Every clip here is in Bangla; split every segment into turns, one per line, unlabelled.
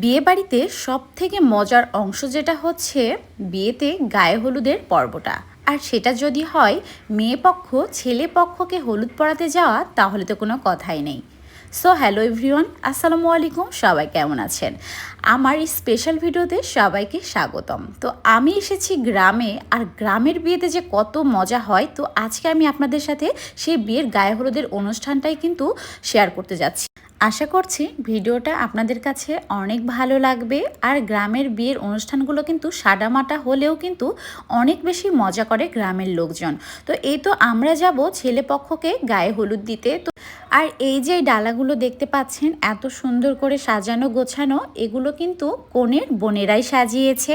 বিয়ে বাড়িতে সব থেকে মজার অংশ যেটা হচ্ছে বিয়েতে গায়ে হলুদের পর্বটা। আর সেটা যদি হয়, মেয়ে পক্ষ, ছেলে পক্ষকে হলুদ পড়াতে যাওয়া, তাহলে তো কোনো কথাই নেই। সো হ্যালো এভরিওয়ান আসসালামু আলাইকুম, সবাই কেমন আছেন? আমার এই স্পেশাল ভিডিওতে সবাইকে স্বাগতম। তো আমি এসেছি গ্রামে, আর গ্রামের বিয়েতে যে কত মজা হয়, তো আজকে আমি আপনাদের সাথে সেই বিয়ের গায়ে হলুদের অনুষ্ঠানটাই কিন্তু শেয়ার করতে যাচ্ছি। আশা করছি ভিডিওটা আপনাদের কাছে অনেক ভালো লাগবে আর গ্রামের বিয়ের অনুষ্ঠানগুলো কিন্তু সাদামাটা হলেও কিন্তু অনেক বেশি মজা করে গ্রামের লোকজন। তো এই তো আমরা যাব ছেলে পক্ষকে গায়ে হলুদ দিতে। তো আর এই যে ডালাগুলো দেখতে পাচ্ছেন, এত সুন্দর করে সাজানো গোছানো, এগুলো কিন্তু কনের বোনেরাই সাজিয়েছে।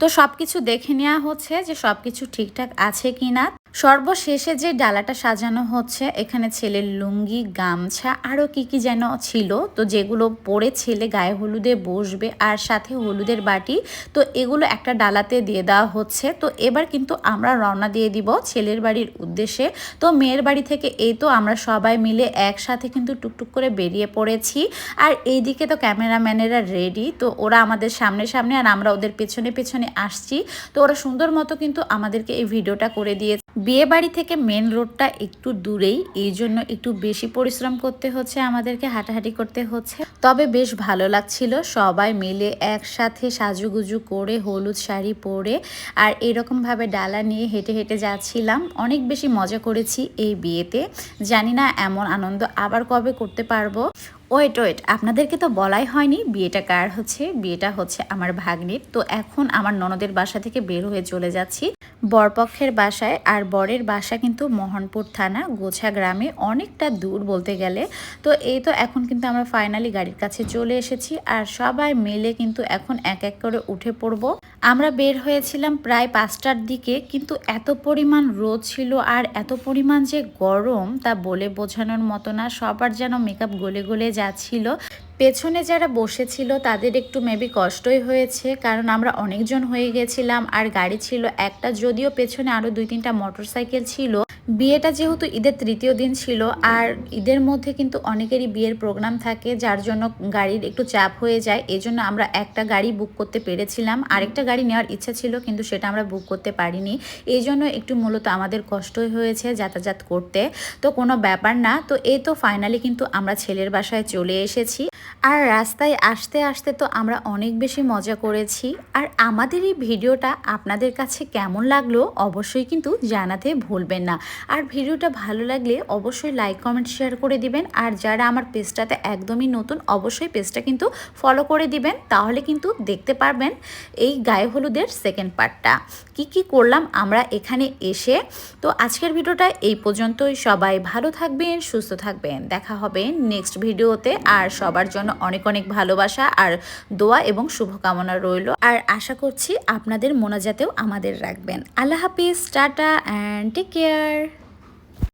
তো সব কিছু দেখে নেওয়া হচ্ছে যে সব কিছু ঠিকঠাক আছে কিনা। সর্বশেষে যে ডালাটা সাজানো হচ্ছে, এখানে ছেলের লুঙ্গি, গামছা আরও কি কি যেন ছিল, তো যেগুলো পরে ছেলে গায়ে হলুদে বসবে আর সাথে হলুদের বাটি, তো এগুলো একটা ডালাতে দিয়ে দেওয়া হচ্ছে। তো এবার কিন্তু আমরা রওনা দিয়ে দিব ছেলের বাড়ির উদ্দেশ্যে। তো মেয়ের বাড়ি থেকে এই তো আমরা সবাই মিলে একসাথে কিন্তু টুকটুক করে বেরিয়ে পড়েছি। আর এইদিকে তো ক্যামেরাম্যানেরা রেডি, তো ওরা আমাদের সামনে সামনে আর আমরা ওদের পেছনে পেছনে আসছি। তো ওরা সুন্দর মতো কিন্তু আমাদেরকে এই ভিডিওটা করে দিয়েছে। বিয়ে বাড়ি থেকে মেন রোডটা একটু দূরেই, এই জন্য একটু বেশি পরিশ্রম করতে হচ্ছে, আমাদেরকে হাঁটাহাঁটি করতে হচ্ছে। তবে বেশ ভালো লাগছিল, সবাই মিলে একসাথে সাজুগুজু করে হলুদ শাড়ি পরে আর এরকমভাবে ডালা নিয়ে হেঁটে হেঁটে যাচ্ছিলাম। অনেক বেশি মজা করেছি এই বিয়েতে। জানি না এমন আনন্দ আবার কবে করতে পারব। ওয়েট ওয়েট, আপনাদেরকে তো বলাই হয়নি বিয়েটা কার হচ্ছে? বিয়েটা হচ্ছে আমার ভাগ্নির। তো এখন আমার ননদের বাসা থেকে বের হয়ে চলে যাচ্ছি। বরপক্ষের বাসায় আর বরের বাসা কিন্তু মোহনপুর থানা, গোছা গ্রামে অনেকটা দূর বলতে গেলে। তো এই তো এখন কিন্তু আমরা ফাইনালি গাড়ির কাছে চলে এসেছি আর সবাই মিলে কিন্তু এখন এক এক করে উঠে পড়ব। আমরা বের হয়েছিলাম প্রায় পাঁচটার দিকে, কিন্তু এত পরিমাণ রোদ ছিল আর এত পরিমাণ যে গরম তা বলে বোঝানোর মতো না। সবার যেন মেকআপ গলে গলে যাচ্ছিল। পেছনে যারা বসেছিল, তাদের একটু মেবি কষ্টই হয়েছে, কারণ আমরা অনেকজন হয়ে গেছিলাম, আর গাড়ি ছিল একটা, যদিও পেছনে আরও দুই তিনটা মোটরসাইকেল ছিল। বিয়েটা যেহেতু ঈদের তৃতীয় দিন ছিল, আর ঈদের মধ্যে কিন্তু অনেকেরই বিয়ের প্রোগ্রাম থাকে, যার জন্য গাড়ির একটু চাপ হয়ে যায় এই জন্য আমরা একটা গাড়ি বুক করতে পেরেছিলাম। আরেকটা গাড়ি নেওয়ার ইচ্ছা ছিল, কিন্তু সেটা আমরা বুক করতে পারিনি। এই জন্য একটু মূলত আমাদের কষ্টই হয়েছে যাতায়াত করতে। তো কোনো ব্যাপার না, তো এই তো ফাইনালি কিন্তু আমরা ছেলের বাসায় চলে এসেছি। আর রাস্তায় আসতে আসতে তো আমরা অনেক বেশি মজা করেছি। আর আমাদের এই ভিডিওটা আপনাদের কাছে কেমন লাগল অবশ্যই কিন্তু জানাতে ভুলবেন না। আর ভিডিওটা ভালো লাগলে অবশ্যই লাইক কমেন্ট শেয়ার করে দিবেন। আর যারা আমার পেজটাতে একদমই নতুন, অবশ্যই পেজটা কিন্তু ফলো করে দিবেন। তাহলে কিন্তু দেখতে পারবেন এই গায়ে হলুদের সেকেন্ড পার্টটা কি কি করলাম আমরা এখানে এসে? তো আজকের ভিডিওটা এই পর্যন্তই। সবাই ভালো থাকবেন, সুস্থ থাকবেন। দেখা হবে নেক্সট ভিডিওতে। আর সবার জন্য অনেক অনেক ভালোবাসা আর দোয়া এবং শুভকামনা রইল। আর আশা করছি আপনাদের মোনাজাতেও আমাদের রাখবেন। আল্লাহ হাফিজ, টাটা অ্যান্ড টেক কেয়ার